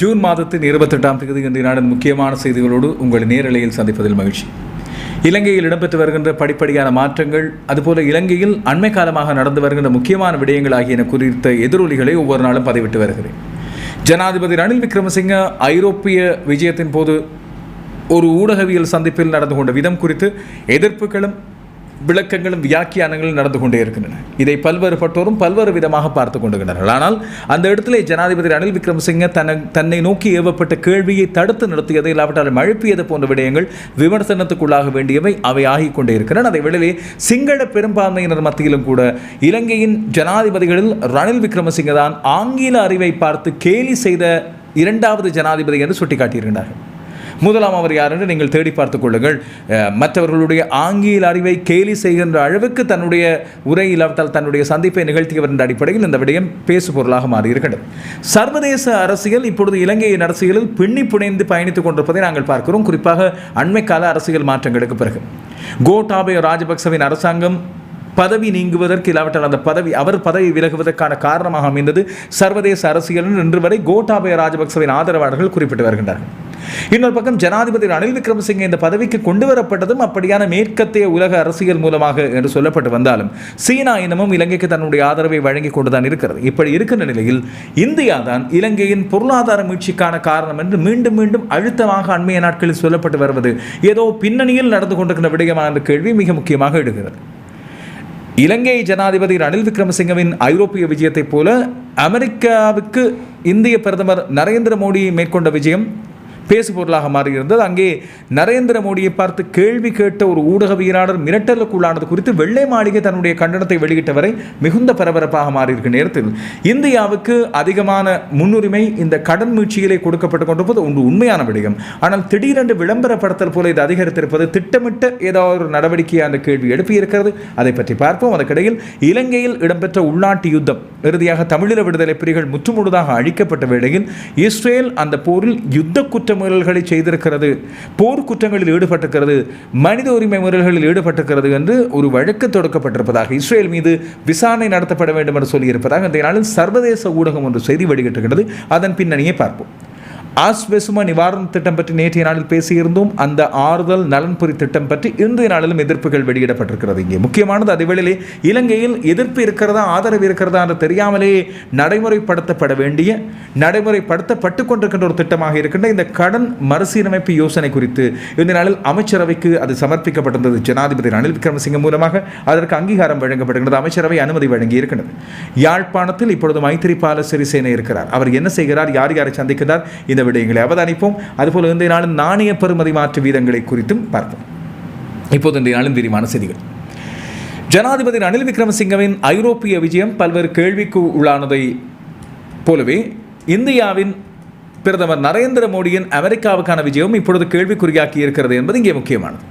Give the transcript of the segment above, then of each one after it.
June மாதத்தின் இருபத்தெட்டாம் தேதி இன்றைய நாடன் முக்கியமான செய்திகளோடு உங்கள் நேரலையில் சந்திப்பதில் மகிழ்ச்சி. இலங்கையில் இடம்பெற்று வருகின்ற படிப்படியான மாற்றங்கள் அதுபோல இலங்கையில் அண்மை காலமாக நடந்து வருகின்ற முக்கியமான விடயங்கள் ஆகியன குறித்த எதிரொலிகளை ஒவ்வொரு நாளும் பதிவிட்டு வருகிறேன். ஜனாதிபதி ரணில் விக்ரமசிங்க ஐரோப்பிய விஜயத்தின் போது ஒரு ஊடகவியல் சந்திப்பில் நடந்து கொண்ட விதம் குறித்து எதிர்ப்புகளும் விளக்கங்களும் வியாக்கியானங்களும் நடந்து கொண்டே இருக்கின்றன. இதை பல்வேறுபட்டோரும் பல்வேறு விதமாக பார்த்து கொண்டிருக்கிறார்கள் ஆனால் அந்த இடத்திலே ஜனாதிபதி ரணில் விக்ரமசிங்க தன தன்னை நோக்கி ஏவப்பட்ட கேள்வியை தடுத்து நிறுத்தியது இல்லாவிட்டால் மழுப்பியது போன்ற விடயங்கள் விமர்சனத்துக்குள்ளாக வேண்டியவை அவை ஆகிக் கொண்டே இருக்கின்றன. அதை வெளியே சிங்கள பெரும்பான்மையினர் மத்தியிலும் கூட இலங்கையின் ஜனாதிபதிகளில் ரணில் விக்ரமசிங்க தான் ஆங்கில அறிவை பார்த்து கேலி செய்த இரண்டாவது ஜனாதிபதி என்று சுட்டிக்காட்டியிருக்கிறார்கள் முதலாம் அவர் யார் என்று நீங்கள் தேடி பார்த்துக் கொள்ளுங்கள். மற்றவர்களுடைய ஆங்கில அறிவை கேலி செய்கின்ற அளவுக்கு தன்னுடைய உரை இல்லாவிட்டால் தன்னுடைய சந்திப்பை நிகழ்த்தியவர் என்ற அடிப்படையில் இந்த விடயம் பேசு பொருளாக மாறியிருக்கிறது. சர்வதேச அரசியல் இப்பொழுது இலங்கையின் அரசியலில் பின்னி புனைந்து பயணித்துக் கொண்டிருப்பதை நாங்கள் பார்க்கிறோம். குறிப்பாக அண்மைக்கால அரசியல் மாற்றங்களுக்கு பிறகு. கோட்டாபய ராஜபக்சவின் அரசாங்கம் பதவி நீங்குவதற்கு இல்லாவிட்டால் அந்த பதவி அவர் பதவி விலகுவதற்கான காரணமாக அமைந்தது சர்வதேச அரசியலில் இன்று வரை கோட்டாபய ராஜபக்சவின் ஆதரவாளர்கள் குறிப்பிட்டு வருகின்றார்கள். இன்னொரு பக்கம் ஜனாதிபதி ரணில் விக்ரமசிங்கே இந்த பதவிக்கு கொண்டு வரப்பட்டதும் அப்படியான மேற்கத்திய உலக அரசியல் மூலமாக என்று சொல்லப்பட்டு வந்தாலும் சீனா இனமும் இலங்கைக்கு தன்னுடைய ஆதரவை வழங்கி கொண்டுதான் இருக்கிறது. இப்படி இருக்கின்ற நிலையில் இந்தியா தான் இலங்கையின் பொருளாதார மீட்சிக்கான காரணம் என்று மீண்டும் மீண்டும் அழுத்தமாக அண்மைய நாட்களில் சொல்லப்பட்டு வருவது ஏதோ பின்னணியில் நடந்து கொண்டிருக்கிற விடயமான கேள்வி மிக முக்கியமாக எடுகிறது இலங்கை ஜனாதிபதி ரணில் விக்ரமசிங்கவின் ஐரோப்பிய விஜயத்தைப் போல அமெரிக்காவுக்கு இந்திய பிரதமர் நரேந்திர மோடி மேற்கொண்ட விஜயம் பேசு பொருளாக மாறியிருந்தது. அங்கே நரேந்திர மோடியை பார்த்து கேள்வி கேட்ட ஒரு ஊடகவியலாளர் மிரட்டலுக்குள்ளானது குறித்து வெள்ளை மாளிகை தன்னுடைய கண்டனத்தை வெளியிட்ட வரை மிகுந்த பரபரப்பாக மாறியிருக்க நேரத்தில் இந்தியாவுக்கு அதிகமான முன்னுரிமை இந்த கடன் மீட்சியிலே கொடுக்கப்பட்டு கொண்டிருப்பது ஒன்று உண்மையான விடயம். ஆனால் திடீரென்று விளம்பரப்படுத்தல் போல இது அதிகரித்திருப்பது திட்டமிட்ட ஏதாவது ஒரு நடவடிக்கையை அந்த கேள்வி எழுப்பியிருக்கிறது. அதை பற்றி பார்ப்போம். அதற்கிடையில் இலங்கையில் இடம்பெற்ற உள்நாட்டு யுத்தம் இறுதியாக தமிழீழ விடுதலை புலிகள் முற்றுமுழுதாக அழிக்கப்பட்ட வேளையில் இஸ்ரேல் அந்த போரில் யுத்த குற்றம் மீறல்களை செய்திருக்கிறது போர்க்குற்றங்களில் ஈடுபட்டிருக்கிறது மனித உரிமை மீறல்களில் ஈடுபட்டிருக்கிறது என்று ஒரு வழக்கு தொடுக்கப்பட்டிருப்பதாக இஸ்ரேல் மீது விசாரணை நடத்தப்பட வேண்டும் என்று சொல்லியிருப்பதாக இந்த நாளில் சர்வதேச ஊடகம் ஒன்று செய்தி வெளியிட்டிருக்கிறது அதன் பின்னணியை பார்ப்போம். ஆஸ்வெசும நிவாரண திட்டம் பற்றி நேற்றைய நாளில் பேசியிருந்தோம். அந்த ஆறுதல் நலன்புரி திட்டம் பற்றி இன்றைய நாளிலும் எதிர்ப்புகள் வெளியிடப்பட்டிருக்கிறது. இங்கே முக்கியமானது அதேவேளையிலே இலங்கையில் எதிர்ப்பு இருக்கிறதா ஆதரவு இருக்கிறதா என்று தெரியாமலே நடைமுறைப்படுத்தப்பட வேண்டிய நடைமுறைப்படுத்தப்பட்டு கொண்டிருக்கின்ற ஒரு திட்டமாக இருக்கின்ற இந்த கடன் மறுசீரமைப்பு யோசனை குறித்து இந்த நாளில் அமைச்சரவைக்கு அது சமர்ப்பிக்கப்பட்டிருந்தது. ஜனாதிபதி ரணில் விக்ரமசிங்க மூலமாக அதற்கு அங்கீகாரம் வழங்கப்படுகிறது அமைச்சரவை அனுமதி வழங்கி இருக்கின்றது. யாழ்ப்பாணத்தில் இப்பொழுது மைத்திரிபால சிறிசேன இருக்கிறார். அவர் என்ன செய்கிறார்? யார் யாரை சந்திக்கிறார் இந்த விடயங்களை அவதானிப்போம். அதுபோல் இன்றைய நாளும் நாணய பெறுமதி மாற்று வீதங்களை குறித்தும் பார்ப்போம். இப்போது இன்றைய நாளும் விரிவான செய்திகள். ஜனாதிபதி ரணில் விக்ரமசிங்கவின் ஐரோப்பிய விஜயம் பல்வேறு கேள்விக்கு உள்ளானதை போலவே இந்தியாவின் பிரதமர் நரேந்திர மோடியின் அமெரிக்காவுக்கான விஜயம் இப்பொழுது கேள்விக்குறியாக்கி இருக்கிறது என்பது இங்கே முக்கியமானது.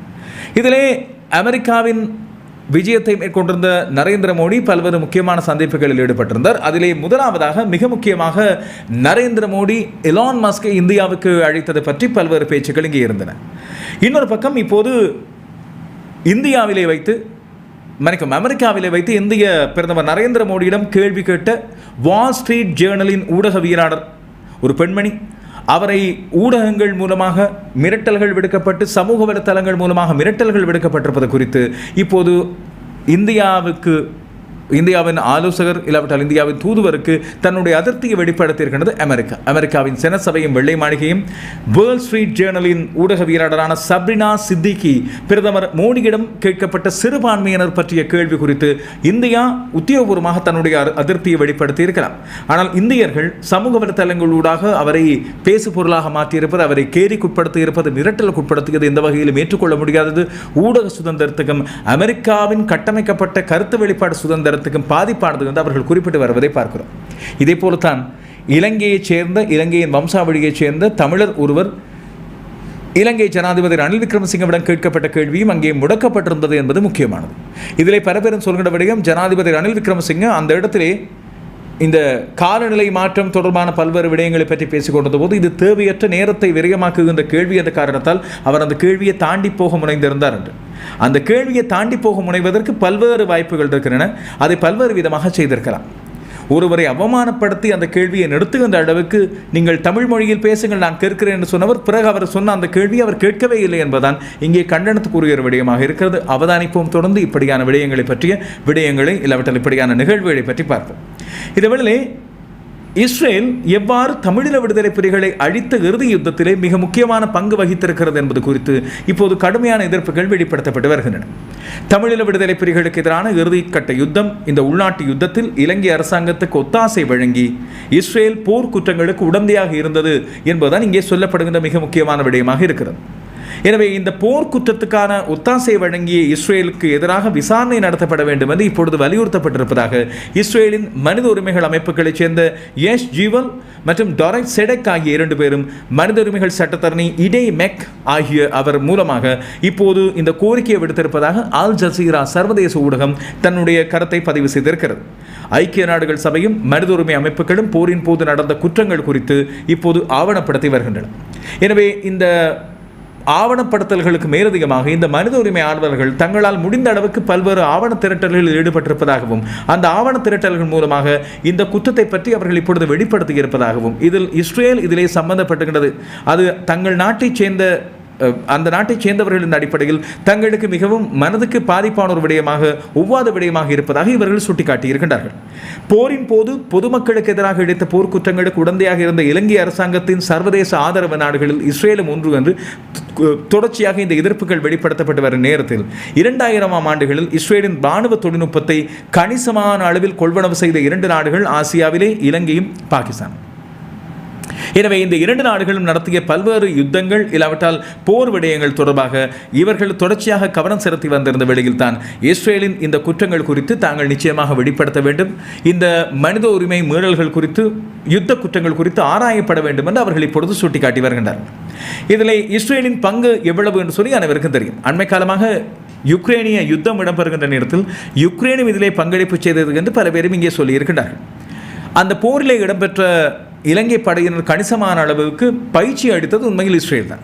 இதிலே அமெரிக்காவின் விஜயத்தை மேற்கொண்டிருந்த நரேந்திர மோடி பல்வேறு முக்கியமான சந்திப்புகளில் ஈடுபட்டிருந்தார். அதிலே முதலாவதாக மிக முக்கியமாக நரேந்திர மோடி எலான் மஸ்கை இந்தியாவுக்கு அழைத்தது பற்றி பல்வேறு பேச்சுக்கள் இங்கே இருந்தன. இன்னொரு பக்கம் இப்போது இந்தியாவிலே வைத்து மன்னிக்கும் அமெரிக்காவிலே வைத்து இந்திய பிரதமர் நரேந்திர மோடியிடம் கேள்வி கேட்ட வால் ஸ்ட்ரீட் ஜேர்னலின் ஊடகவியலாளர் ஒரு பெண்மணி அவரை ஊடகங்கள் மூலமாக மிரட்டல்கள் விடுக்கப்பட்டு சமூக வலைத்தளங்கள் மூலமாக மிரட்டல்கள் விடுக்கப்பட்டிருப்பது குறித்து இப்போது இந்தியாவுக்கு இந்தியாவின் ஆலோசகர் இல்லாவிட்டால் இந்தியாவின் தூதுவருக்கு தன்னுடைய அதிருப்தியை வெளிப்படுத்தியிருக்கின்றது அமெரிக்கா. அமெரிக்காவின் செனசபையும் வெள்ளை மாளிகையும் வேர்ல்ட் ஸ்ட்ரீட் ஜேர்னலின் ஊடகவியலாளரான சப்ரினா சித்திகி பிரதமர் மோடியிடம் கேட்கப்பட்ட சிறுபான்மையினர் பற்றிய கேள்வி குறித்து இந்தியா உத்தியோகபூர்வமாக தன்னுடைய அரு- அதிருப்தியை வெளிப்படுத்தி இருக்கலாம் ஆனால் இந்தியர்கள் சமூக வலைத்தளங்களூடாக அவரை பேசு பொருளாக மாற்றியிருப்பது அவரை கேரிக்குட்படுத்தி இருப்பது மிரட்டலுக்கு உட்படுத்தியது எந்த வகையிலும் ஏற்றுக்கொள்ள முடியாதது. ஊடக சுதந்திரத்துக்கும் அமெரிக்காவின் கட்டமைக்கப்பட்ட கருத்து வெளிப்பாடு சுதந்திரத்துக்கும் பாதிப்பானது வந்து அவர்கள் குறிப்பிட்டு வருவதை பார்க்கிறோம். இதே போலத்தான் இலங்கையைச் சேர்ந்த இலங்கையின் வம்சாவளியைச் சேர்ந்த தமிழர் ஒருவர் இலங்கை ஜனாதிபதி ரணில் விக்ரமசிங்கவிடம் கேட்கப்பட்ட கேள்வியும் அங்கே முடக்கப்பட்டிருந்தது என்பது முக்கியமானது. இதிலே பல பேரும் சொல்கின்ற விடயம் ஜனாதிபதி ரணில் விக்ரமசிங்க அந்த இடத்திலே இந்த காலநிலை மாற்றம் தொடர்பான பல்வேறு விடயங்களை பற்றி பேசிக் போது இது தேவையற்ற நேரத்தை விரயமாக்குகின்ற கேள்வி என்ற காரணத்தால் அவர் அந்த கேள்வியை தாண்டி போக முனைந்திருந்தார் என்று. அந்த கேள்வியை தாண்டி போக முனைவதற்கு பல்வேறு வாய்ப்புகள் இருக்கின்றன. அதை பல்வேறு விதமாக செய்திருக்கலாம். ஒருவரை அவமானப்படுத்தி அந்த கேள்வியை நிறுத்துகின்ற அளவுக்கு நீங்கள் தமிழ் மொழியில் பேசுங்கள் நான் கேட்கிறேன் என்று சொன்னவர் பிறகு அவர் சொன்ன அந்த கேள்வியை அவர் கேட்கவே இல்லை என்பதான் இங்கே கண்டனத்துக்குரிய ஒரு விடயமாக இருக்கிறது. அவதானிப்போம் தொடர்ந்து இப்படியான விடயங்களை பற்றிய விடயங்களை இல்லாவிட்டால் இப்படியான நிகழ்வுகளை பற்றி பார்ப்போம். இதேவேளை இஸ்ரேல் எவ்வாறு தமிழீழ விடுதலை புலிகளை அழித்த இறுதி யுத்தத்திலே மிக முக்கியமான பங்கு வகித்திருக்கிறது என்பது குறித்து இப்போது கடுமையான எதிர்ப்புகள் வெளிப்படுத்தப்பட்டு வருகின்றன. தமிழீழ விடுதலை புலிகளுக்கு எதிரான இறுதிக்கட்ட யுத்தம் இந்த உள்நாட்டு யுத்தத்தில் இலங்கை அரசாங்கத்துக்கு ஒத்தாசை வழங்கி இஸ்ரேல் போர் குற்றங்களுக்கு உடந்தையாக இருந்தது என்பதுதான் இங்கே சொல்லப்படுகின்ற மிக முக்கியமான விடயமாக இருக்கிறது. எனவே இந்த போர் குற்றத்துக்கான ஒத்தாசை வழங்கிய இஸ்ரேலுக்கு எதிராக விசாரணை நடத்தப்பட வேண்டும் என்று இப்பொழுது வலியுறுத்தப்பட்டிருப்பதாக இஸ்ரேலின் மனித உரிமைகள் அமைப்புகளைச் சேர்ந்த யஷ் ஜீவல் மற்றும் டொரக் செடக் ஆகிய இரண்டு பேரும் மனித உரிமைகள் சட்டத்தரணி இடே மெக் ஆகிய அவர் மூலமாக இப்போது இந்த கோரிக்கையை விடுத்திருப்பதாக ஆல் ஜசீரா சர்வதேச ஊடகம் தன்னுடைய கருத்தை பதிவு செய்திருக்கிறது. ஐக்கிய நாடுகள் சபையும் மனித உரிமை அமைப்புகளும் போரின் போது நடந்த குற்றங்கள் குறித்து இப்போது ஆவணப்படுத்தி வருகின்றன. எனவே இந்த ஆவணப்படுத்தல்களுக்கு மேலதிகமாக இந்த மனித உரிமை ஆர்வலர்கள் தங்களால் முடிந்த அளவுக்கு பல்வேறு ஆவண திரட்டல்களில் ஈடுபட்டிருப்பதாகவும் அந்த ஆவண திரட்டல்கள் மூலமாக இந்த குற்றத்தை பற்றி அவர்கள் இப்பொழுது வெளிப்படுத்தி இருப்பதாகவும் இதில் இஸ்ரேல் இதிலே சம்பந்தப்பட்டுகிறது அது தங்கள் நாட்டைச் சேர்ந்த அந்த நாட்டைச் சேர்ந்தவர்களின் அடிப்படையில் தங்களுக்கு மிகவும் மனதுக்கு பாதிப்பான ஒரு விடயமாக ஒவ்வாத விடயமாக இருப்பதாக இவர்கள் சுட்டிக்காட்டியிருக்கின்றார்கள். போரின் போது பொதுமக்களுக்கு எதிராக இழைத்த போர்க்குற்றங்களுக்கு உடந்தையாக இருந்த இலங்கை அரசாங்கத்தின் சர்வதேச ஆதரவு நாடுகளில் இஸ்ரேலும் ஒன்று என்று தொடர்ச்சியாக இந்த எதிர்ப்புகள் வெளிப்படுத்தப்பட்டு வரும் நேரத்தில் இரண்டாயிரமாம் ஆண்டுகளில் இஸ்ரேலின் ராணுவ தொழில்நுட்பத்தை கணிசமான அளவில் கொள்வனவு செய்த இரண்டு நாடுகள் ஆசியாவிலே இலங்கையும் பாகிஸ்தான். எனவே இந்த இரண்டு நாடுகளும் நடத்திய பல்வேறு யுத்தங்கள் இல்லாவிட்டால் போர் விடயங்கள் தொடர்பாக இவர்கள் தொடர்ச்சியாக கவனம் செலுத்தி வந்திருந்த வேளையில் தான் இஸ்ரேலின் இந்த குற்றங்கள் குறித்து தாங்கள் நிச்சயமாக வெளிப்படுத்த வேண்டும். இந்த மனித உரிமை மீறல்கள் குறித்து யுத்த குற்றங்கள் குறித்து ஆராயப்பட வேண்டும் என்று அவர்கள் இப்பொழுது சுட்டிக்காட்டி வருகின்றனர். இதில் இஸ்ரேலின் பங்கு எவ்வளவு என்று சொல்லி அனைவருக்கும் தெரியும். அண்மை காலமாக யுக்ரேனிய யுத்தம் இடம்பெறுகின்ற நேரத்தில் யுக்ரைனும் இதிலே பங்களிப்பு செய்தது என்று பல பேரும் இங்கே சொல்லியிருக்கின்றார்கள். அந்த போரிலே இடம்பெற்ற இலங்கை படையினர் கணிசமான அளவுக்கு பயிற்சி அளித்தது உண்மையில் இஸ்ரேல் தான்.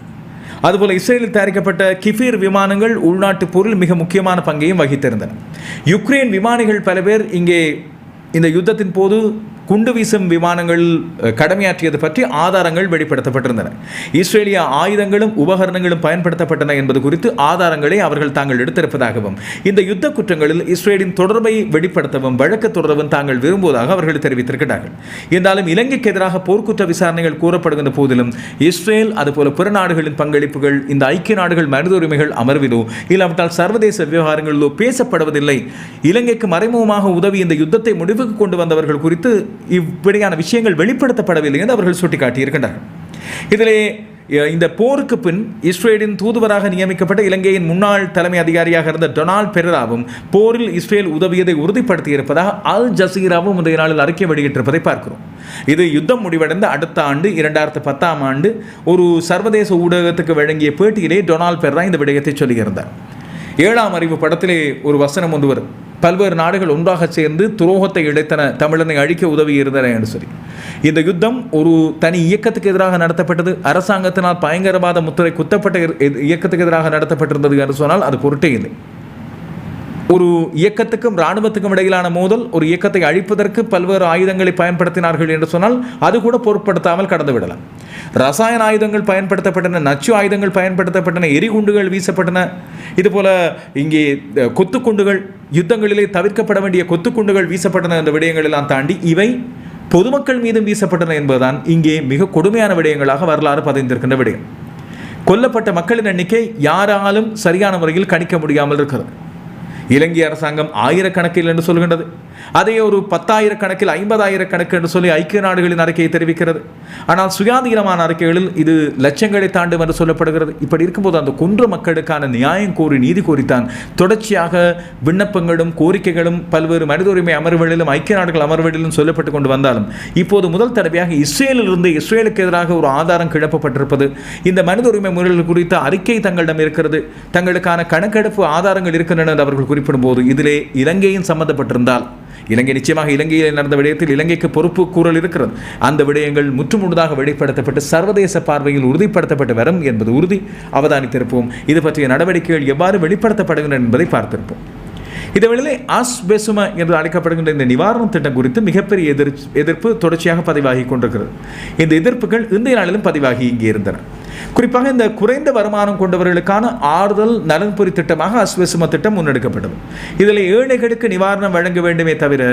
அதுபோல் இஸ்ரேலில் தயாரிக்கப்பட்ட கிஃபீர் விமானங்கள் உள்நாட்டு போரில் மிக முக்கியமான பங்கையும் வகித்திருந்தன. யுக்ரைன் விமானிகள் பல பேர் இங்கே இந்த யுத்தத்தின் போது குண்டு வீசும் விமானங்கள் கடமையாற்றியது பற்றி ஆதாரங்கள் வெளிப்படுத்தப்பட்டிருந்தன. இஸ்ரேலிய ஆயுதங்களும் உபகரணங்களும் பயன்படுத்தப்பட்டன என்பது குறித்து ஆதாரங்களை அவர்கள் தாங்கள் எடுத்திருப்பதாகவும் இந்த யுத்த குற்றங்களில் இஸ்ரேலின் தொடர்பை வெளிப்படுத்தவும் வழக்கு தொடரவும் தாங்கள் விரும்புவதாக அவர்கள் தெரிவித்திருக்கிறார்கள். இருந்தாலும் இலங்கைக்கு எதிராக போர்க்குற்ற விசாரணைகள் கூறப்படுகின்ற போதிலும் இஸ்ரேல் அதுபோல பிற நாடுகளின் பங்களிப்புகள் இந்த ஐக்கிய நாடுகள் மனித உரிமைகள் அமர்விலோ இல்லாவிட்டால் சர்வதேச விவகாரங்களிலோ பேசப்படுவதில்லை. இலங்கைக்கு மறைமுகமாக உதவி இந்த யுத்தத்தை முடிவுக்கு கொண்டு வந்தவர்கள் குறித்து இப்படியான விஷயங்கள் வெளிப்படுத்தப்படவில்லை என்று அவர்கள் சுட்டிக்காட்டியிருக்கின்றனர். இதிலே இந்த போருக்கு பின் இஸ்ரேலின் தூதுவராக நியமிக்கப்பட்ட இலங்கையின் முன்னாள் தலைமை அதிகாரியாக இருந்த டொனால்ட் பெரராவும் போரில் இஸ்ரேல் உதவியதை உறுதிப்படுத்தியிருப்பதாக அல் ஜசீராவும் முந்தைய நாளில் அறிக்கை வெளியிட்டிருப்பதை பார்க்கிறோம். இது யுத்தம் முடிவடைந்த அடுத்த ஆண்டு இரண்டாயிரத்து பத்தாம் ஆண்டு ஒரு சர்வதேச ஊடகத்துக்கு வழங்கிய பேட்டியிலே டொனால்ட் பெர்ரா இந்த விடயத்தை சொல்லியிருந்தார். ஏழாம் அறிவு படத்திலே ஒரு வசனம் ஒன்று வரும். பல்வேறு நாடுகள் ஒன்றாக சேர்ந்து துரோகத்தை இழைத்தன தமிழனை அழிக்க உதவி இருந்தன என்று சொல்லி. இந்த யுத்தம் ஒரு தனி இயக்கத்துக்கு எதிராக நடத்தப்பட்டது. அரசாங்கத்தினால் பயங்கரவாத முத்திரை குத்தப்பட்ட இயக்கத்துக்கு எதிராக நடத்தப்பட்டிருந்தது என்று சொன்னால் அது பொருட்டே இல்லை. ஒரு இயக்கத்துக்கும் இராணுவத்துக்கும் இடையிலான மோதல் ஒரு இயக்கத்தை அழிப்பதற்கு பல்வேறு ஆயுதங்களை பயன்படுத்தினார்கள் என்று சொன்னால் அது கூட பொருட்படுத்தாமல் கடந்து விடலாம் ரசாயன ஆயுதங்கள் பயன்படுத்தப்பட்டன நச்சு ஆயுதங்கள் பயன்படுத்தப்பட்டன எரிகுண்டுகள் வீசப்பட்டன. இதுபோல இங்கே கொத்துக்குண்டுகள் யுத்தங்களிலே தவிர்க்கப்பட வேண்டிய கொத்துக்குண்டுகள் வீசப்பட்டன என்ற விடயங்களெல்லாம் தாண்டி இவை பொதுமக்கள் மீதும் வீசப்பட்டன என்பதுதான் இங்கே மிக கொடுமையான விடயங்களாக வரலாறு பதிந்திருக்கின்ற விடயம். கொல்லப்பட்ட மக்களின் எண்ணிக்கை யாராலும் சரியான முறையில் கணிக்க முடியாமல் இருக்கிறது. இலங்கை அரசாங்கம் ஆயிரக்கணக்கில் என்று சொல்கின்றது. அதை ஒரு பத்தாயிரக்கணக்கில் ஐம்பதாயிரக்கணக்கு என்று சொல்லி ஐக்கிய நாடுகளின் அறிக்கையை தெரிவிக்கிறது. ஆனால் சுயாதீனமான அறிக்கைகளில் இது லட்சங்களை தாண்டும் என்று சொல்லப்படுகிறது. இப்படி இருக்கும்போது அந்த குன்று மக்களுக்கான நியாயம் கோரி நீதி கோரித்தான் தொடர்ச்சியாக விண்ணப்பங்களும் கோரிக்கைகளும் பல்வேறு மனித உரிமை அமர்வுகளிலும் ஐக்கிய நாடுகள் அமர்வுகளிலும் சொல்லப்பட்டு கொண்டு வந்தாலும் இப்போது முதல் தடவையாக இஸ்ரேலிலிருந்து இஸ்ரேலுக்கு எதிராக ஒரு ஆதாரம் கிளப்பப்பட்டிருப்பது. இந்த மனித உரிமை முறைகள் குறித்த அறிக்கை தங்களிடம் இருக்கிறது. தங்களுக்கான கணக்கெடுப்பு ஆதாரங்கள் இருக்கின்றன என்று அவர்கள் குறிப்பிடும்போது இதிலே இலங்கையும் சம்பந்தப்பட்டிருந்தால் இலங்கை நிச்சயமாக இலங்கையில் நடந்த விடயத்தில் இலங்கைக்கு பொறுப்பு கூறல் இருக்கிறது. அந்த விடயங்கள் முற்றுமுழுதாக வெளிப்படுத்தப்பட்டு சர்வதேச பார்வையில் உறுதிப்படுத்தப்பட்டு வரும் என்பது உறுதி. அவதானித்திருப்போம். இது பற்றிய நடவடிக்கைகள் எவ்வாறு வெளிப்படுத்தப்படுகின்றன என்பதை பார்த்திருப்போம். இதேவேளை ஆஸ்பெசும என்று அழைக்கப்படுகின்ற இந்த நிவாரண திட்டம் குறித்து மிகப்பெரிய எதிர் எதிர்ப்பு தொடர்ச்சியாக பதிவாகி கொண்டிருக்கிறது. இந்த எதிர்ப்புகள் இந்திய நாளிலும் பதிவாகி இங்கே இருந்தன. குறிப்பாக இந்த குறைந்த வருமானம் கொண்டவர்களுக்கான ஆறுதல் நலன்புரி திட்டமாக அஸ்வசும திட்டம் முன்னெடுக்கப்பட்டது. இதில் ஏழைகளுக்கு நிவாரணம் வழங்க வேண்டுமே தவிர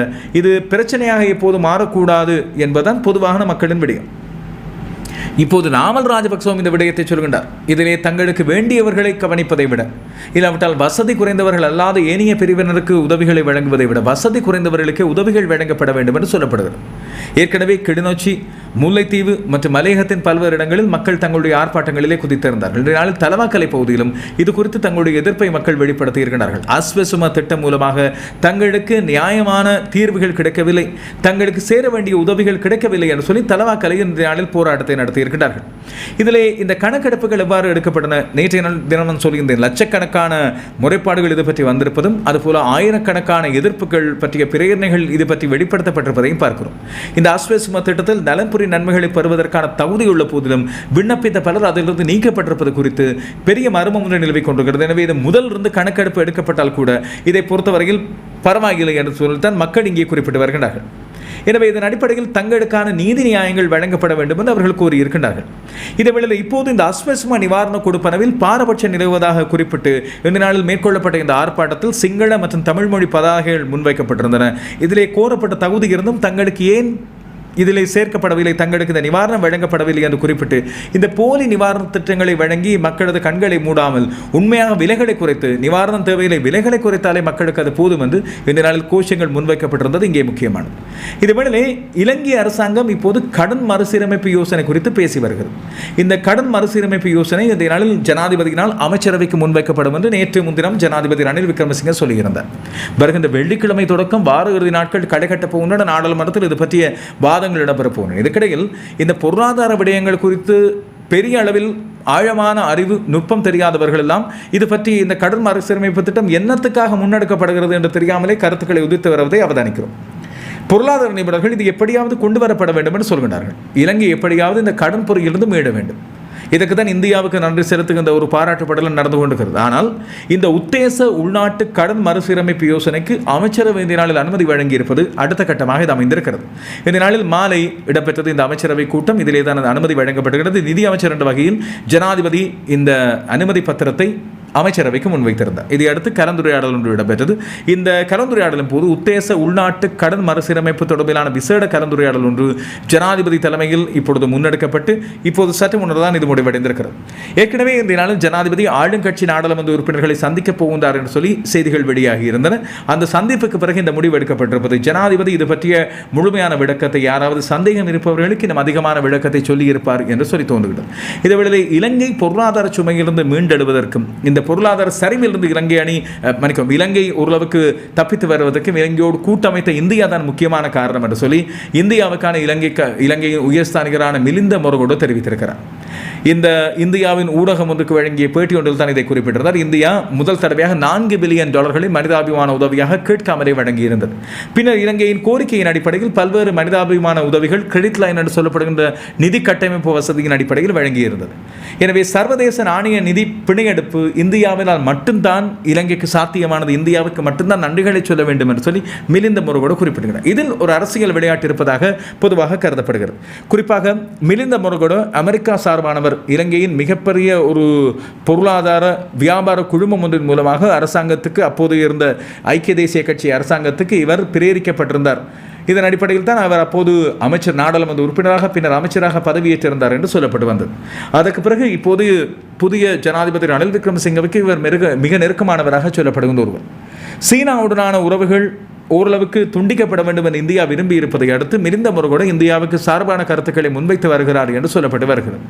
இது பிரச்சனையாக எப்போது மாறக்கூடாது என்பதுதான் பொதுவான மக்களின் விடயம். இப்போது நாமல் ராஜபக்சவும் இந்த விடயத்தை சொல்கின்றார். இதிலே தங்களுக்கு வேண்டியவர்களை கவனிப்பதை விட இல்லாவிட்டால் வசதி குறைந்தவர்கள் அல்லாத ஏனைய பிரிவினருக்கு உதவிகளை வழங்குவதை விட வசதி குறைந்தவர்களுக்கு உதவிகள் வழங்கப்பட வேண்டும் என்று சொல்லப்படுகிறது. ஏற்கனவே கிளிநொச்சி முல்லைத்தீவு மற்றும் மலையகத்தின் பல்வேறு இடங்களில் மக்கள் தங்களுடைய ஆர்ப்பாட்டங்களிலே குதித்திருந்தார்கள். இன்றைய நாளில் தலவாக்கலை பகுதியிலும் இது குறித்து தங்களுடைய எதிர்ப்பை மக்கள் வெளிப்படுத்தி இருக்கிறார்கள் திட்டம் மூலமாக தங்களுக்கு நியாயமான தீர்வுகள் கிடைக்கவில்லை தங்களுக்கு சேர வேண்டிய உதவிகள் கிடைக்கவில்லை என்று சொல்லி தலவாக்கலை இன்றைய நாளில் போராட்டத்தை நடத்தி இருக்கிறார்கள் இதிலே இந்த கணக்கெடுப்புகள் எவ்வாறு எடுக்கப்பட்டன? நேற்றைய நாள் தினம் சொல்கின்றேன். லட்சக்கணக்கான முறைப்பாடுகள் இது பற்றி வந்திருப்பதும் அதுபோல ஆயிரக்கணக்கான எதிர்ப்புகள் பற்றிய பிரேரணைகள் இது பற்றி வெளிப்படுத்தப்பட்டிருப்பதையும் பார்க்கிறோம். இந்த ஆஸ்வசும திட்டத்தில் நலன்புரி நன்மைகளை பெறுவதற்கான தகுதியுள்ள போதிலும் விண்ணப்பித்த பலர் அதிலிருந்து நீக்கப்பட்டிருப்பது குறித்து பெரிய மர்மம் ஒன்று நிலவிக் கொண்டிருக்கிறது. எனவே இது முதலிருந்து கணக்கெடுப்பு எடுக்கப்பட்டால் கூட இதை பொறுத்தவரையில் பரவாயில்லை என்று சொல்லித்தான் மக்கள் இங்கே குறிப்பிட்டு வருகிறார்கள் எனவே இதன் அடிப்படையில் தங்களுக்கான நீதி நியாயங்கள் வழங்கப்பட வேண்டும் என்று அவர்கள் கூறியிருக்கின்றார்கள். இதேவேளை இப்போது இந்த அஸ்வஸ்ம நிவாரண கொடுப்பனவில் பாரபட்சம் நிலவுவதாக குறிப்பிட்டு இந்த நாளில் மேற்கொள்ளப்பட்ட இந்த ஆர்ப்பாட்டத்தில் சிங்கள மற்றும் தமிழ் மொழி பதாகைகள் முன்வைக்கப்பட்டிருந்தன. இதிலே கோரப்பட்ட தகுதி இருந்தும் தங்களுக்கு ஏன் இதில் சேர்க்கப்படவில்லை தங்களுக்கு இந்த நிவாரணம் வழங்கப்படவில்லை என்று குறிப்பிட்டு இந்த போலி நிவாரண திட்டங்களை வழங்கி மக்களது கண்களை மூடாமல் உண்மையாக விலைகளை குறைத்து நிவாரணம் தேவையில்லை விலைகளை குறைத்தாலே மக்களுக்கு அது போதும் என்று இந்த நாளில் கோஷங்கள் முன்வைக்கப்பட்டிருந்தது. இங்கே முக்கியமானது. இதுவேளை இலங்கை அரசாங்கம் இப்போது கடன் மறுசீரமைப்பு யோசனை குறித்து பேசி வருகிறது. இந்த கடன் மறுசீரமைப்பு யோசனை இந்த நாளில் ஜனாதிபதியினால் அமைச்சரவைக்கு முன்வைக்கப்படும் என்று நேற்று முன்தினம் ஜனாதிபதி ரணில் விக்ரமசிங்க சொல்லியிருந்தார். வருகின்ற வெள்ளிக்கிழமை தொடக்கம் வார இறுதி நாட்கள் கடைகட்ட போகின்ற நாடாளுமன்றத்தில் இது பற்றிய வாதங்கள் இடம்பெற போகின்றன இதுக்கிடையில் இந்த பொருளாதார விடயங்கள் குறித்து பெரிய அளவில் ஆழமான அறிவு நுட்பம் தெரியாதவர்கள் எல்லாம் இது பற்றி இந்த கடன் மறுசீரமைப்பு திட்டம் என்னத்துக்காக முன்னெடுக்கப்படுகிறது என்று தெரியாமலே கருத்துக்களை உதித்து வருவதை அவதானிக்கிறோம். பொருளாதார நிபுணர்கள் இது எப்படியாவது கொண்டு வரப்பட வேண்டும் என்று சொல்கின்றார்கள். இலங்கை எப்படியாவது இந்த கடன் பொறியிலிருந்து மீட வேண்டும். இதுக்கு தான் இந்தியாவுக்கு நன்றி செலுத்துகின்ற ஒரு பாராட்டு படலம் நடந்து கொண்டிருக்கிறது. ஆனால் இந்த உத்தேச உள்நாட்டு கடன் மறுசீரமைப்பு யோசனைக்கு அமைச்சரவை இந்த நாளில் அனுமதி வழங்கியிருப்பது அடுத்த கட்டமாக இது அமைந்திருக்கிறது. இந்த நாளில் மாலை இடம்பெற்றது இந்த அமைச்சரவை கூட்டம். இதிலே தான் அனுமதி வழங்கப்படுகிறது. நிதி அமைச்சர் என்ற வகையில் ஜனாதிபதி இந்த அனுமதி பத்திரத்தை அமைச்சரவைக்கு முன்வைத்திருந்தார். இதையடுத்து கலந்துரையாடல் ஒன்று இடம்பெற்றது. இந்த கலந்துரையாடலின் போது உத்தேச உள்நாட்டு கடன் மறுசீரமைப்பு தொடர்பிலான விசேட கலந்துரையாடல் ஒன்று ஜனாதிபதி தலைமையில் இப்பொழுது முன்னெடுக்கப்பட்டு இப்போது சற்று முன்னர் தான் இது முடிவடைந்திருக்கிறது. ஏற்கனவே இந்த நாளில் ஜனாதிபதி ஆளுங்கட்சி நாடாளுமன்ற உறுப்பினர்களை சந்திக்கப் போகின்றார் என்று சொல்லி செய்திகள் வெளியாகி இருந்தன. அந்த சந்திப்புக்கு பிறகு இந்த முடிவு எடுக்கப்பட்டிருப்பது ஜனாதிபதி இது பற்றிய முழுமையான விளக்கத்தை யாராவது சந்தேகம் இருப்பவர்களுக்கு இன்னும் அதிகமான விளக்கத்தை சொல்லியிருப்பார் என்று சொல்லி தோன்றுகிறது. இதேவேளை இலங்கை பொருளாதார சுமையிலிருந்து மீண்டெழுவதற்கும் இந்த பொருளாதார சரிவிலிருந்து இலங்கை அணி மன்னிக்கும் இலங்கை ஓரளவுக்கு தப்பித்து வருவதற்கும் இலங்கையோடு கூட்டமைத்த இந்தியா தான் முக்கியமான காரணம் என்று சொல்லி இந்தியாவுக்கான இலங்கை இலங்கையின் உயர்ஸ்தானிகரான மிலிந்த முருகோடு தெரிவித்திருக்கிறார். இந்த இந்தியாவின் ஊடகம் ஒன்றுக்கு வழங்கிய பேட்டி ஒன்றில் தான் இதை குறிப்பிட்டிருந்தார். இந்தியா முதல் தடவையாக நான்கு பில்லியன் டாலர்களை மனிதாபிமான உதவியாக கேட்காமலே வழங்கியிருந்தது. பின்னர் இலங்கையின் கோரிக்கையின் அடிப்படையில் பல்வேறு மனிதாபிமான உதவிகள் கிரெடிட் லைன் என்று சொல்லப்படுகின்ற நிதி கட்டமைப்பு வசதியின் அடிப்படையில் வழங்கியிருந்தது. எனவே சர்வதேச நாணய நிதி பிணையெடுப்பு இந்தியாவினால் மட்டும்தான் இலங்கைக்கு சாத்தியமானது இந்தியாவுக்கு மட்டும்தான் நன்றிகளை சொல்ல வேண்டும் என்று சொல்லி மிலிந்த முருகோடு குறிப்பிடுகிறார். இதில் ஒரு அரசியல் விளையாட்டு இருப்பதாக பொதுவாக கருதப்படுகிறது. குறிப்பாக மிலிந்த முருகோடு அமெரிக்கா சார்பானவர் இலங்கையின் மிகப்பெரிய ஒரு பொருளாதார வியாபார குழுமம் ஒன்றின் மூலமாக அரசாங்கத்துக்கு அப்போது இருந்த ஐக்கிய தேசிய கட்சி அரசாங்கத்துக்கு இவர் பிரேரிக்கப்பட்டிருந்தார். இதன் அடிப்படையில் தான் அவர் அப்போது அமைச்சர் நாடாளுமன்ற உறுப்பினராக பின்னர் அமைச்சராக பதவியேற்றிருந்தார் என்று சொல்லப்பட்டு வந்தது. அதற்கு பிறகு இப்போது புதிய ஜனாதிபதி ரணில் விக்ரமசிங்கவுக்கு இவர் மிக மிக நெருக்கமானவராக சொல்லப்படுகின்ற ஒருவர். சீனாவுடனான உறவுகள் ஓரளவுக்கு துண்டிக்கப்பட வேண்டும் என இந்தியா விரும்பி இருப்பதை அடுத்து மிரிந்த முருகோடு இந்தியாவுக்கு சார்பான கருத்துக்களை முன்வைத்து வருகிறார் என்று சொல்லப்பட்டு வருகிறது.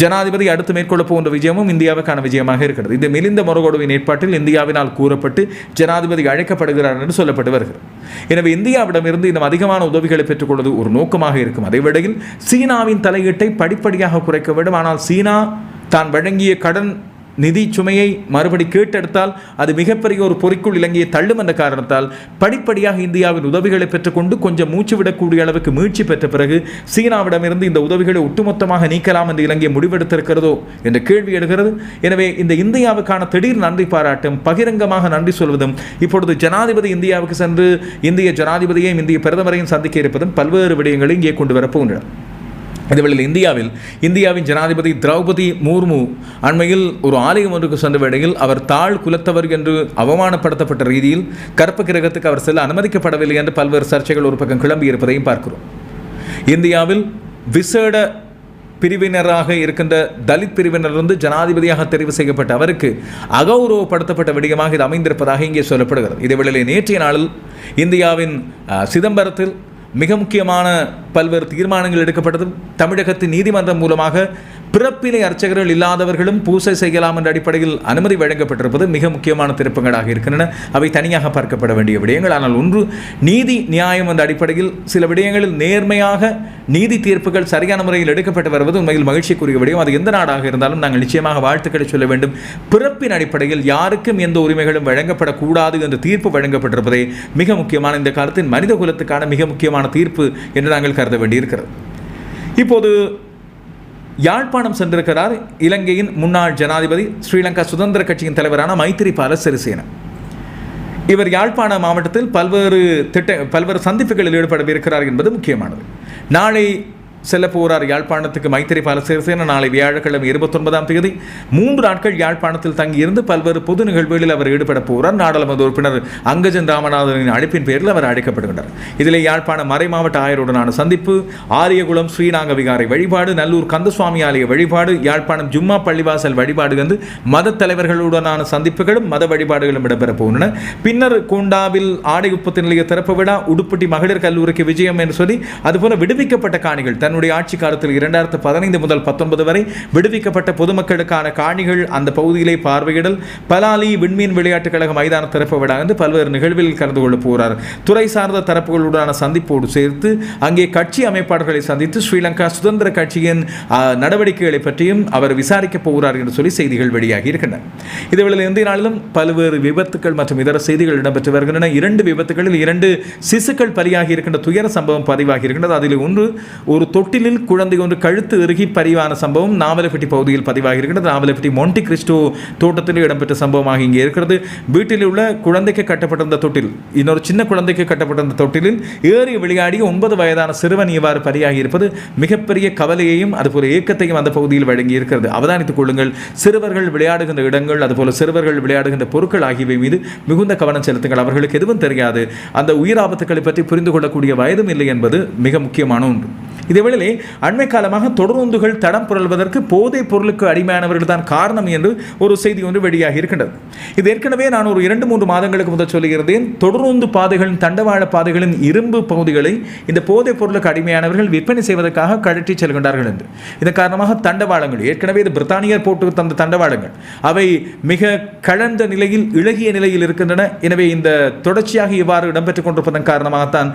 ஜனாதிபதி அடுத்து மேற்கொள்ள போகின்ற விஜயமும் இந்தியாவுக்கான விஜயமாக இருக்கிறது. இந்த மிலிந்த முருகோடுவின் ஏற்பாட்டில் இந்தியாவினால் கூறப்பட்டு ஜனாதிபதி அழைக்கப்படுகிறார் என்று சொல்லப்பட்டு வருகிறது. எனவே இந்தியாவிடமிருந்து இன்னும் அதிகமான உதவிகளை பெற்றுக்கொள்வது ஒரு நோக்கமாக இருக்கும். அதேவேளையில் சீனாவின் தலையீட்டை படிப்படியாக குறைக்க வேண்டும். ஆனால் சீனா தான் வழங்கிய கடன் நிதி சுமையை மறுபடி கேட்டெடுத்தால் அது மிகப்பெரிய ஒரு பொறிக்குள் இலங்கையை தள்ளும் என்ற காரணத்தால் படிப்படியாக இந்தியாவின் உதவிகளை பெற்றுக்கொண்டு கொஞ்சம் மூச்சு விடக்கூடிய அளவுக்கு மீழ்ச்சி பெற்ற பிறகு சீனாவிடமிருந்து இந்த உதவிகளை ஒட்டுமொத்தமாக நீக்கலாம் என்று இலங்கை முடிவெடுத்திருக்கிறதோ என்ற கேள்வி எழுகிறது. எனவே இந்த இந்தியாவுக்கான திடீர் நன்றி பாராட்டும் பகிரங்கமாக நன்றி சொல்வதும் இப்பொழுது ஜனாதிபதி இந்தியாவுக்கு சென்று இந்திய ஜனாதிபதியையும் இந்திய பிரதமரையும் சந்திக்க இருப்பதும் பல்வேறு விடயங்களை இங்கே கொண்டு வரப்போகின்றன இதுவேளையில் இந்தியாவில் இந்தியாவின் ஜனாதிபதி திரௌபதி முர்மு அண்மையில் ஒரு ஆலயம் ஒன்றுக்கு சென்ற வேளையில் அவர் தாழ் குலத்தவர் என்று அவமானப்படுத்தப்பட்ட ரீதியில் கற்ப கிரகத்துக்கு அவர் செல்ல அனுமதிக்கப்படவில்லை என்று பல்வேறு சர்ச்சைகள் ஒரு பக்கம் கிளம்பி இருப்பதையும் பார்க்கிறோம். இந்தியாவில் விசேட பிரிவினராக இருக்கின்ற தலித் பிரிவினரிலிருந்து ஜனாதிபதியாக தெரிவு செய்யப்பட்ட அவருக்கு அகௌரவப்படுத்தப்பட்ட விடயமாக இது அமைந்திருப்பதாக இங்கே சொல்லப்படுகிறது. இதேவேளையில் நேற்றைய நாளில் இந்தியாவின் சிதம்பரத்தில் மிக முக்கியமான பல்வேறு தீர்மானங்கள் எடுக்கப்பட்டதும் தமிழகத்தின் நீதிமன்றம் மூலமாக பிறப்பிலை அர்ச்சகர்கள் இல்லாதவர்களும் பூசை செய்யலாம் என்ற அடிப்படையில் அனுமதி வழங்கப்பட்டிருப்பது மிக முக்கியமான திருப்பங்களாக இருக்கின்றன. அவை தனியாக பார்க்கப்பட வேண்டிய விடயங்கள். ஆனால் ஒன்று நீதி நியாயம் என்ற அடிப்படையில் சில விடயங்களில் நேர்மையாக நீதி தீர்ப்புகள் சரியான முறையில் எடுக்கப்பட்டு வருவது உண்மையில் மகிழ்ச்சிக்குரிய விடயம். அது எந்த நாடாக இருந்தாலும் நாங்கள் நிச்சயமாக வாழ்த்துக்களை சொல்ல வேண்டும். பிறப்பின் அடிப்படையில் யாருக்கும் எந்த உரிமைகளும் வழங்கப்படக்கூடாது என்று தீர்ப்பு வழங்கப்பட்டிருப்பதே மிக முக்கியமான இந்த காலத்தின் மனித குலத்துக்கான மிக முக்கியமான தீர்ப்பு என்று நாங்கள் கருத வேண்டியிருக்கிறது. இப்போது யாழ்ப்பாணம் சென்றிருக்கிறார் இலங்கையின் முன்னாள் ஜனாதிபதி ஸ்ரீலங்கா சுதந்திர கட்சியின் தலைவரான மைத்திரிபால சிறிசேன. இவர் யாழ்ப்பாண மாவட்டத்தில் பல்வேறு திட்ட பல்வேறு சந்திப்புகளில் ஈடுபடவிருக்கிறார் என்பது முக்கியமானது. நாளை செல்ல போகிறார் யாழ்ப்பாணத்துக்கு மைத்திரிபால சிறிசேன நாளை வியாழக்கிழமை இருபத்தொன்பதாம் தேதி. மூன்று நாட்கள் யாழ்ப்பாணத்தில் தங்கியிருந்து பல்வேறு பொது நிகழ்வுகளில் அவர் ஈடுபட போகிறார். நாடாளுமன்ற உறுப்பினர் அங்கஜன் ராமநாதனின் அழைப்பின் பேரில் அவர் அழைக்கப்படுகின்றார். இதில் யாழ்ப்பாணம் மறை மாவட்ட ஆயருடனான சந்திப்பு ஆரியகுளம் ஸ்ரீநாங்க விகாரை வழிபாடு நல்லூர் கந்தசுவாமி ஆலய வழிபாடு யாழ்ப்பாணம் ஜும்மா பள்ளிவாசல் வழிபாடு வந்து மத தலைவர்களுடனான சந்திப்புகளும் மத வழிபாடுகளும் இடம்பெறப் போகின்றன. பின்னர் கோண்டாவில் ஆடை உற்பத்தி நிலைய திறப்பு விழா உடுப்பட்டி மகளிர் கல்லூரிக்கு விஜயம் என்று சொல்லி அதுபோல விடுவிக்கப்பட்ட காணிகள் தன் தன்னுடைய ஆட்சி காலத்தில் இரண்டாயிரத்து பதினைந்து முதல் பத்தொன்பது வரை விடுவிக்கப்பட்ட பொதுமக்களுக்கான காணிகள் அந்த பகுதியிலே பார்வையிடல் பலாலி விண்மீன் விளையாட்டுக் கழக மைதான திறப்பு விழா என்று பல்வேறு நிகழ்வில் கலந்து கொள்ள போகிறார். துறை சார்ந்த தரப்புகளுடனான சந்திப்போடு சேர்த்து அங்கே கட்சி அமைப்பாளர்களை சந்தித்து ஸ்ரீலங்கா சுதந்திர கட்சியின் நடவடிக்கைகளை பற்றியும் அவர் விசாரிக்கப் போகிறார் என்று சொல்லி செய்திகள் வெளியாகி இருக்கின்றன. இதுவேளை இந்திய நாளிலும் பல்வேறு விபத்துக்கள் மற்றும் இதர செய்திகள் இடம்பெற்று வருகின்றன. இரண்டு விபத்துகளில் இரண்டு சிசுக்கள் பலியாகி இருக்கின்ற துயர சம்பவம் பதிவாகி இருக்கின்றது. அதில் ஒன்று ஒரு தொட்டிலில் குழந்தை ஒன்று கழுத்து இறுகி பரிவான சம்பவம் நாவலப்பட்டி பகுதியில் பதிவாகி இருக்கிறது நாவலப்பட்டி மொண்டி கிறிஸ்டோ தோட்டத்தில் இடம்பெற்ற சம்பவமாக இங்கே இருக்கிறது. வீட்டில் உள்ள குழந்தைக்கு கட்டப்பட்டிருந்த தொட்டில் இன்னொரு சின்ன குழந்தைக்கு கட்டப்பட்டிருந்த தொட்டிலில் ஏறி விளையாடிய ஒன்பது வயதான சிறுவன் இவ்வாறு பலியாகி இருப்பது மிகப்பெரிய கவலையையும் அதுபோல ஏக்கத்தையும் அந்த பகுதியில் வழங்கி இருக்கிறது அவதானித்துக் கொள்ளுங்கள் சிறுவர்கள் விளையாடுகின்ற இடங்கள் அதுபோல சிறுவர்கள் விளையாடுகின்ற பொருட்கள் ஆகியவை மீது மிகுந்த கவனம் செலுத்துங்கள். அவர்களுக்கு எதுவும் தெரியாது. அந்த உயிர் ஆபத்துக்களை பற்றி புரிந்து கொள்ளக்கூடிய வயதும் இல்லை என்பது மிக முக்கியமான ஒன்று. இதேவேளை அண்மை காலமாக தொடர்ந்துகள் தடம் புரள்வதற்கு போதைப் பொருளுக்கு அடிமையானவர்கள் தான் காரணம் என்று ஒரு செய்தி ஒன்று வெளியாகி இருக்கின்றது. இது ஏற்கனவே நான் ஒரு இரண்டு மூன்று மாதங்களுக்கு முதல் சொல்லுகிறேன் தொடர்ந்து பாதைகளின் தண்டவாள பாதைகளின் இரும்பு பகுதிகளை இந்த போதைப் பொருளுக்கு அடிமையானவர்கள் விற்பனை செய்வதற்காக கழற்றி செல்கின்றார்கள் என்று. இதன் காரணமாக தண்டவாளங்கள் ஏற்கனவே இது பிரித்தானியர் போட்டு தந்த தண்டவாளங்கள் அவை மிக கலந்த நிலையில் இழகிய நிலையில் இருக்கின்றன. எனவே இந்த தொடர்ச்சியாக இவ்வாறு இடம்பெற்றுக் கொண்டிருப்பதன் காரணமாகத்தான்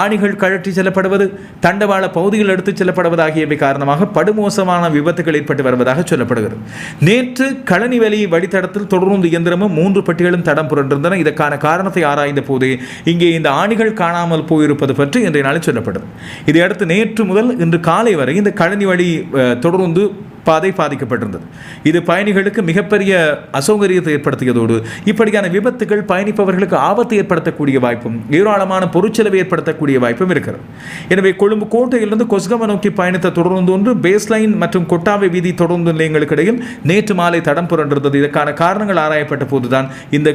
ஆணிகள் கழற்றி செல்லப்படுவது தண்டவாள பகுதிகள் எடுத்துச் செல்லப்படுவது காரணமாக படுமோசமான விபத்துகள் ஏற்பட்டு வருவதாக சொல்லப்படுகிறது. நேற்று களனிவெளி வழித்தடத்தில் தொடர்ந்து இயந்திரமும் மூன்று பெட்டிகளும் தடம் புரண்டிருந்தன. இதற்கான காரணத்தை ஆராய்ந்த போது இங்கே இந்த ஆணிகள் காணாமல் போயிருப்பது பற்றி இன்றைய நாளில் சொல்லப்பட்டது இதையடுத்து நேற்று முதல் இன்று காலை வரை இந்த கழனி வழி தொடர்ந்து பாதை பாதிக்கப்பட்டிருந்தது. இது பயணிகளுக்கு மிகப்பெரிய அசௌகரியத்தை ஏற்படுத்தியதோடு இப்படியான விபத்துகள் பயணிப்பவர்களுக்கு ஆபத்தை ஏற்படுத்தக்கூடிய வாய்ப்பும் ஏராளமான பொருட்செலவை ஏற்படுத்தக்கூடிய வாய்ப்பும் இருக்கிறது. எனவே கொழும்பு கோட்டையிலிருந்து கொஸ்கம நோக்கி பயணித்த தொடர்ந்து ஒன்று பேஸ்லைன் மற்றும் கொட்டாவை வீதி தொடர்ந்து நிலையங்களுக்கு இடையில் நேற்று மாலை தடம் புரண்டிருந்தது. இதற்கான காரணங்கள் ஆராயப்பட்ட போதுதான் இந்த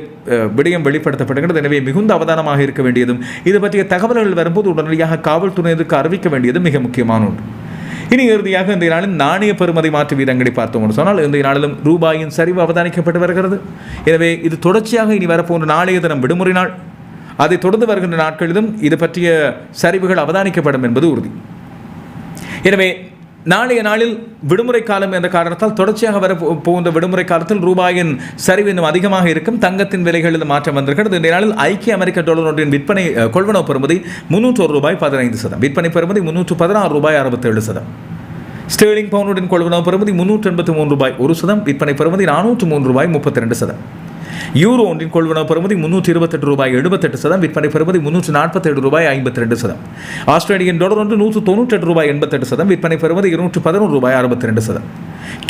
விடயம் வெளிப்படுத்தப்படுகிறது எனவே மிகுந்த அவதானமாக இருக்க வேண்டியதும் இது பற்றிய தகவல்கள் வரும்போது உடனடியாக காவல்துறையினருக்கு அறிவிக்க வேண்டியது மிக முக்கியமான ஒன்று. இனி இறுதியாக இந்த நாளில் நாணய பெருமதி மாற்று வீதங்களை பார்த்தோம் என்று சொன்னால் இந்த நாளிலும் ரூபாயின் சரிவு அவதானிக்கப்பட்டு வருகிறது. எனவே இது தொடர்ச்சியாக இனி வரப்போன்ற நாளைய தினம் விடுமுறை நாள். அதை தொடர்ந்து வருகின்ற நாட்களிலும் இது பற்றிய சரிவுகள் அவதானிக்கப்படும் என்பது உறுதி. எனவே நாளைய நாளில் விடுமுறை காலம் என்ற காரணத்தால் தொடர்ச்சியாக வர போகின்ற விடுமுறை காலத்தில் ரூபாயின் சரிவு இன்னும் அதிகமாக இருக்கும். தங்கத்தின் விலைகளில் மாற்றம் வந்திருக்கிறது. இந்த நாளில் ஐக்கிய அமெரிக்க டாலர் ஒன்றின் விற்பனை கொள்வனவு பெறுமதி முன்னூற்று ரூபாய் பதினைந்து சதம். விற்பனை பெறுமதி முன்னூற்று பதினாறு ரூபாய் அறுபத்தேழு சதம். ஸ்டேர்லிங் பவுனுடன் கொள்வனவு பெறுமதி முன்னூற்றி எண்பத்தி மூன்று ரூபாய் ஒரு சதம். விற்பனை பெறுமதி நானூற்று மூன்று ரூபாய் முப்பத்தி ரெண்டு சதம். யூரோ ஒன்றின் கொள்வனவு பெறுமதி முன்னூற்றி இருபத்தெட்டு ரூபாய் எழுபத்தெட்டு சதம். விற்பனை பெறுமதி முன்னூற்றி நாற்பத்தேழு ரூபாய் ஐம்பத்தி ரெண்டு சதம். ஆஸ்திரேலியன் டாலர் ஒன்று நூற்று தொண்ணூற்றெட்டு ரூபாய் எண்பத்தெட்டு சதம். விற்பனை பெறுவது இருநூற்று பதினொன்று ரூபாய் அறுபத்தி ரெண்டு சதம்.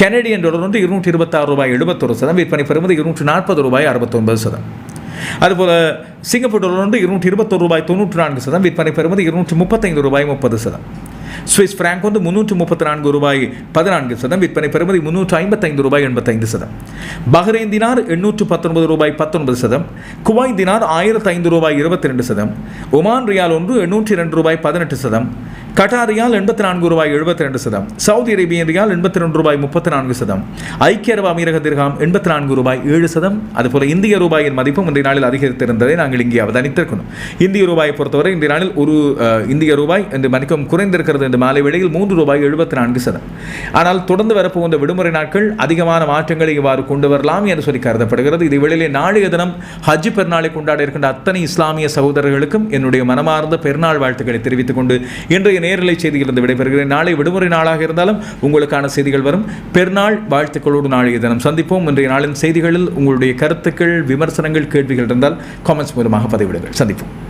கனடியன் டாலர் ஒன்று இருநூற்றி இருபத்தாறு ரூபாய் எழுபத்தொரு சதம். விற்பனை பெறுவது இருநூற்று நாற்பது ரூபாய் அறுபத்தொன்பது சதம். அதுபோல சிங்கப்பூர் டாலர் ஒன்று இருநூற்றி இருபத்தொரு ரூபாய் தொண்ணூற்றி நான்கு சதம். விற்பனை பெறுவது இருநூற்றி முப்பத்தைந்து ரூபாய் முப்பது சதம். சுவிஸ் பிராங்க் வந்து முன்னூற்று முப்பத்தி நான்கு ரூபாய் பதினான்கு சதம். விற்பனை பெறுமதி முன்னூற்று ஐம்பத்தைந்து ரூபாய் எண்பத்தைந்து சதம். பஹ்ரைன் தினார் எண்ணூற்று பத்தொன்பது ரூபாய் பத்தொன்பது சதம். குவாய் தினார் ஆயிரத்து ஐந்து ரூபாய் இருபத்தி ரெண்டு சதம். ஒமான் ரியால் ஒன்று எண்ணூற்றி ரெண்டு ரூபாய் பதினெட்டு சதம். கட்டாரியால் எண்பத்தி நான்கு ரூபாய் எழுபத்தி ரெண்டு சதம். சவுதி அரேபியன் ரியால் எண்பத்தி ரெண்டு ரூபாய் முப்பத்தி நான்கு சதம். ஐக்கிய அரபு அமீரக திர்காம் எண்பத்தி நான்கு ரூபாய் ஏழு சதம். அதுபோல இந்திய ரூபாயின் மதிப்பும் இன்றைய நாளில் அதிகரித்திருந்ததை நாங்கள் இங்கே அவதானித்திருக்கணும் இந்திய ரூபாயை பொறுத்தவரை இன்றைய நாளில் ஒரு இந்திய ரூபாய் என்று மதிக்கம் குறைந்திருக்கிறது இந்த மாலை வேளையில் மூன்று ரூபாய் எழுபத்தி நான்கு சதம். ஆனால் தொடர்ந்து வரப்போகின்ற விடுமுறை நாட்கள் அதிகமான மாற்றங்களை இவ்வாறு கொண்டு வரலாம் என்று சொல்லி கருதப்படுகிறது. இது வேளையிலே நாளைய தினம் ஹஜ் பெருநாளை கொண்டாட இருக்கின்ற அத்தனை இஸ்லாமிய சகோதரர்களுக்கும் என்னுடைய மனமார்ந்த பெருநாள் வாழ்த்துக்களை தெரிவித்துக் கொண்டு இன்றைய நேரலை செய்தியிலிருந்து விடைபெறுகிறேன். நாளை விடுமுறை நாளாக இருந்தாலும் உங்களுக்கான செய்திகள் வரும். பெருநாள் வாழ்த்துக்களோடு நாளைய தினம் சந்திப்போம். இன்றைய நாளின் செய்திகளில் உங்களுடைய கருத்துக்கள் விமர்சனங்கள் கேள்விகள் இருந்தால் காமெண்ட்ஸ் மூலமாக பதிவிடுங்கள். சந்திப்போம்.